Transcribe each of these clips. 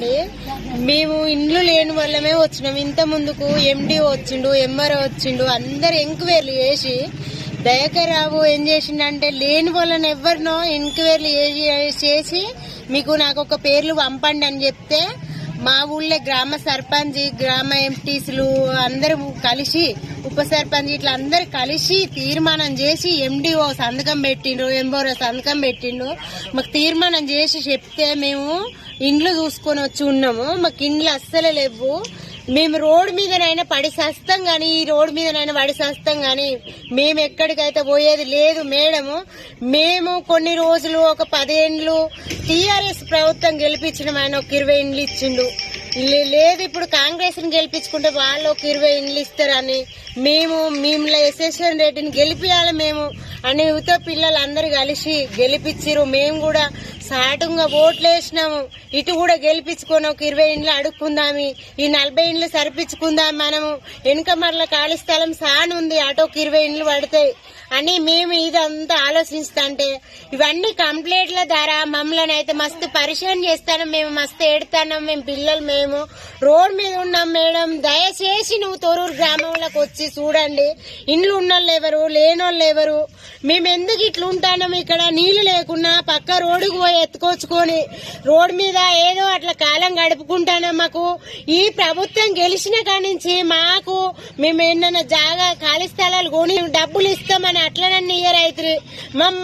అండి మేము ఇండ్లు లేని వల్లమే వచ్చినాం. ఇంత ముందుకు ఎండి వచ్చిండు ఎంఆర్ఓ వచ్చిండు అందరు ఎంక్వైర్లు చేసి దయాకర్ రావు ఏం చేసిండంటే లేని వాళ్ళని ఎవరినో ఎంక్వైర్లు చేసి మీకు నాకు ఒక పేర్లు పంపండి అని చెప్తే మా ఊళ్ళో గ్రామ సర్పంచ్ గ్రామ ఎంపీసీలు అందరూ కలిసి ఉప సర్పంచ్ ఇట్లా అందరు కలిసి తీర్మానం చేసి ఎండిఓ సంతకం పెట్టిండ్రు ఎంబోరో సంతకం పెట్టిండు మాకు తీర్మానం చేసి చెప్తే మేము ఇండ్లు చూసుకొని వచ్చి ఉన్నాము. మాకు ఇండ్లు అస్సలే లేవు. మేము రోడ్ మీదనైనా పడి సస్తాం గాని ఈ రోడ్ మీదనైనా పడి సస్తాం గాని మేము ఎక్కడికైతే పోయేది లేదు మేడము. మేము కొన్ని రోజులు ఒక పదేండ్లు టీఆర్ఎస్ ప్రభుత్వం గెలిపించిన ఆయన ఒక ఇరవై ఇండ్లు ఇచ్చిండు. లే- లేదు ఇప్పుడు కాంగ్రెస్ని గెలిపించుకుంటే వాళ్ళు ఒక ఇరవై ఇండ్లు ఇస్తారని. మేము మేము ఎస్ఎస్ఎన్ రెడ్డిని గెలిపియాలి మేము. అని యువత పిల్లలు అందరు కలిసి గెలిపించిరు మేము కూడా సాటుగా ఓట్లు వేసినాము. ఇటు కూడా గెలిపించుకొని ఒక ఇరవై ఇండ్లు అడుక్కుందామి. ఈ నలభై ఇండ్లు సరిపించుకుందాం మనము. వెనుక మరల ఖాళీ స్థలం సానుంది అటు ఒక ఇరవై ఇండ్లు పడతాయి అని మేము ఇదంతా ఆలోచిస్తుంటే ఇవన్నీ కంప్లైంట్ల ద్వారా మమ్మల్ని అయితే మస్తు పరిచయం చేస్తాను. మేము మస్తు ఏడుతాను. మేము పిల్లలు మేము. రోడ్ మీద ఉన్నాం మేడం. దయచేసి నువ్వు తొరూరు గ్రామంలోకి వచ్చి చూడండి. ఇండ్లు ఉన్నోళ్ళు ఎవరు? లేనోళ్ళు ఎవరు? మేము ఎందుకు ఇట్లా ఇక్కడ? నీళ్ళు లేకున్నా పక్క రోడ్డుకు పోయి ఎత్తుకొచ్చుకొని రోడ్ మీద ఏదో అట్లా కాలం గడుపుకుంటాను మాకు. ఈ ప్రభుత్వం గెలిచిన కాడి నుంచి మాకు మేము ఏంటన్నా జాగా ఖాళీ స్థలాలు కొని డబ్బులు ఇస్తామని అట్లనన్నీ ఇయర్ అవుతుంది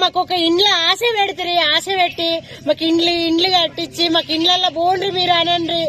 మాకు ఒక ఇండ్ల ఆశ పెడతారు ఆశ పెట్టి మాకు ఇండ్లు ఇండ్లు కట్టించి మాకు ఇండ్లలో బోండ్రి మీరు అనండి